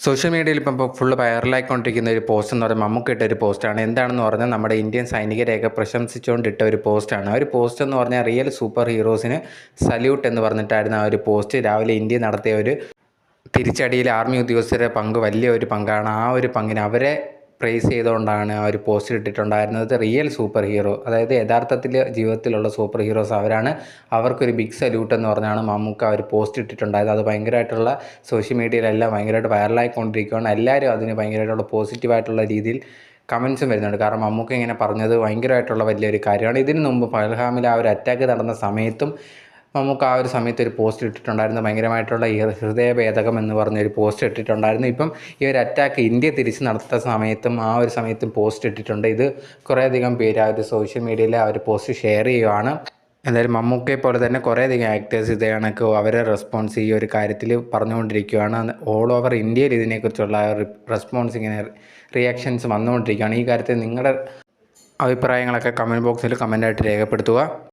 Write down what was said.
Social മീഡിയയിൽ ഇപ്പം ഇപ്പോൾ ഫുള്ള് വൈറലായിക്കൊണ്ടിരിക്കുന്ന ഒരു പോസ്റ്റ് എന്ന് പറയുമ്പോൾ നമുക്ക് ഇട്ട ഒരു പോസ്റ്റാണ് എന്താണെന്ന് പറഞ്ഞാൽ നമ്മുടെ ഇന്ത്യൻ സൈനികരെയൊക്കെ പ്രശംസിച്ചുകൊണ്ടിട്ട ഒരു പോസ്റ്റാണ് ആ ഒരു പോസ്റ്റ് എന്ന് പറഞ്ഞാൽ റിയൽ സൂപ്പർ ഹീറോസിന് സല്യൂട്ട് എന്ന് പറഞ്ഞിട്ടായിരുന്നു ആ ഒരു പോസ്റ്റ് രാവിലെ ഇന്ത്യ നടത്തിയ ഒരു തിരിച്ചടിയിൽ ആർമി ഉദ്യോഗസ്ഥരുടെ പങ്ക് വലിയ ഒരു പങ്കാണ്. ആ ഒരു പങ്കിന് അവരെ പ്രൈസ് ചെയ്തുകൊണ്ടാണ് ആ ഒരു പോസ്റ്റ് ഇട്ടിട്ടുണ്ടായിരുന്നത്. റിയൽ സൂപ്പർ ഹീറോ അതായത് യഥാർത്ഥത്തിൽ ജീവിതത്തിലുള്ള സൂപ്പർ ഹീറോസ് അവരാണ്. അവർക്കൊരു ബിഗ് സല്യൂട്ട് എന്ന് പറഞ്ഞാണ് മമ്മൂക്ക ഒരു പോസ്റ്റ് ഇട്ടിട്ടുണ്ടായത്. അത് ഭയങ്കരമായിട്ടുള്ള സോഷ്യൽ മീഡിയയിലെല്ലാം ഭയങ്കരമായിട്ട് വൈറലായിക്കൊണ്ടിരിക്കുകയാണ് എല്ലാവരും അതിന് ഭയങ്കരമായിട്ടുള്ള പോസിറ്റീവായിട്ടുള്ള രീതിയിൽ കമൻസും വരുന്നുണ്ട്. കാരണം മമ്മൂക്ക ഇങ്ങനെ പറഞ്ഞത് ഭയങ്കരമായിട്ടുള്ള വലിയൊരു കാര്യമാണ്. ഇതിനു മുമ്പ് പൽഹാമിൽ ആ ഒരു അറ്റാക്ക് നടന്ന സമയത്തും നമുക്ക് ആ ഒരു സമയത്ത് ഒരു പോസ്റ്റ് ഇട്ടിട്ടുണ്ടായിരുന്നു. ഭയങ്കരമായിട്ടുള്ള ഹൃദയഭേദകം എന്ന് പറഞ്ഞൊരു പോസ്റ്റ് ഇട്ടിട്ടുണ്ടായിരുന്നു. ഇപ്പം ഈ ഒരു അറ്റാക്ക് ഇന്ത്യ തിരിച്ച് നടത്ത സമയത്തും ആ ഒരു സമയത്തും പോസ്റ്റ് ഇട്ടിട്ടുണ്ട്. ഇത് കുറേയധികം പേര് ആ ഒരു സോഷ്യൽ മീഡിയയിൽ ആ ഒരു പോസ്റ്റ് ഷെയർ ചെയ്യുവാണ്. എന്തായാലും മമ്മൂക്കയെ പോലെ തന്നെ കുറേയധികം ആക്ടേഴ്സ് ഇതേ കണക്ക് അവരെ റെസ്പോൺസ് ഈ ഒരു കാര്യത്തിൽ പറഞ്ഞുകൊണ്ടിരിക്കുകയാണ് ഓൾ ഓവർ ഇന്ത്യയിൽ ഇതിനെക്കുറിച്ചുള്ള റെസ്പോൺസ് ഇങ്ങനെ റിയാക്ഷൻസ് വന്നുകൊണ്ടിരിക്കുകയാണ്. ഈ കാര്യത്തിൽ നിങ്ങളുടെ അഭിപ്രായങ്ങളൊക്കെ കമന്റ് ബോക്സിൽ കമന്റായിട്ട് രേഖപ്പെടുത്തുക.